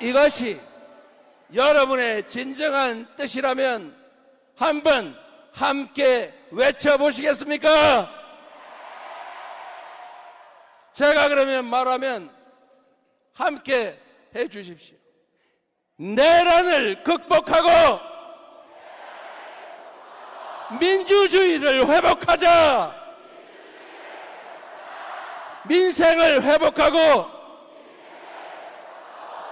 이것이 여러분의 진정한 뜻이라면 한번 함께 외쳐보시겠습니까? 제가 그러면 말하면 함께 해 주십시오. 내란을 극복하고 민주주의를 회복하자. 민생을 회복하고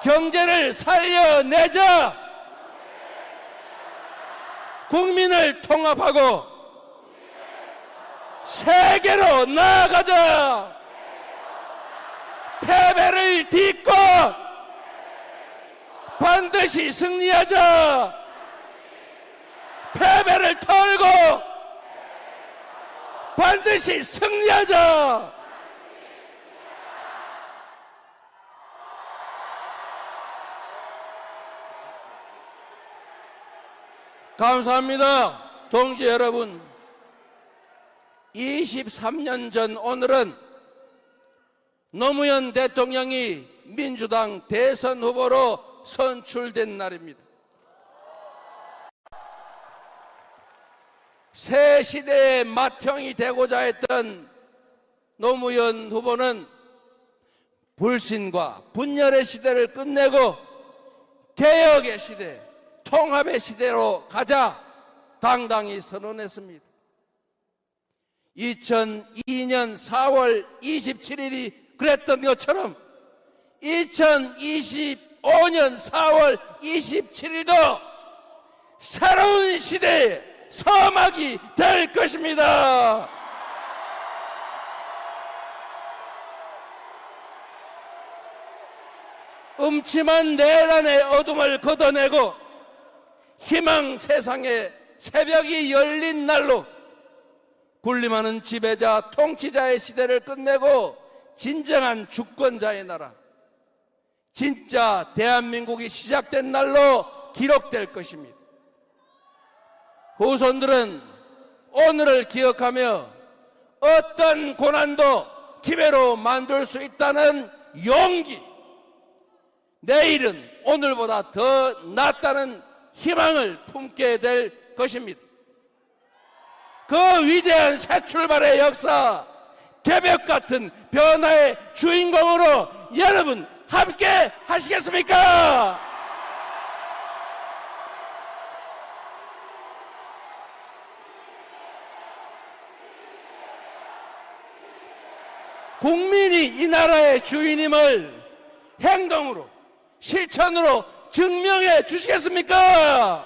경제를 살려내자. 국민을 통합하고 세계로 나아가자. 패배를 딛고 반드시 승리하자. 패배를 털고 반드시 승리하자. 감사합니다. 동지 여러분. 23년 전 오늘은 노무현 대통령이 민주당 대선 후보로 선출된 날입니다. 새 시대의 맏형이 되고자 했던 노무현 후보는 불신과 분열의 시대를 끝내고 개혁의 시대, 통합의 시대로 가자 당당히 선언했습니다. 2002년 4월 27일이 그랬던 것처럼 2025년 4월 27일도 새로운 시대의 서막이 될 것입니다. 음침한 내란의 어둠을 걷어내고 희망 세상의 새벽이 열린 날로 군림하는 지배자 통치자의 시대를 끝내고 진정한 주권자의 나라 진짜 대한민국이 시작된 날로 기록될 것입니다. 후손들은 오늘을 기억하며 어떤 고난도 기회로 만들 수 있다는 용기, 내일은 오늘보다 더 낫다는 희망을 품게 될 것입니다. 그 위대한 새 출발의 역사, 개벽 같은 변화의 주인공으로 여러분 함께 하시겠습니까? 국민이 이 나라의 주인임을 행동으로, 실천으로 증명해 주시겠습니까?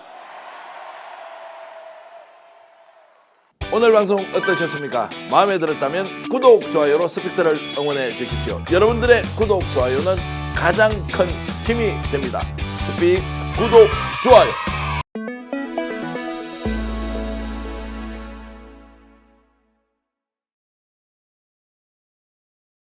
오늘 방송 어떠셨습니까? 마음에 들었다면 구독, 좋아요로 스픽스를 응원해 주십시오. 여러분들의 구독, 좋아요는 가장 큰 힘이 됩니다. 스픽 구독, 좋아요.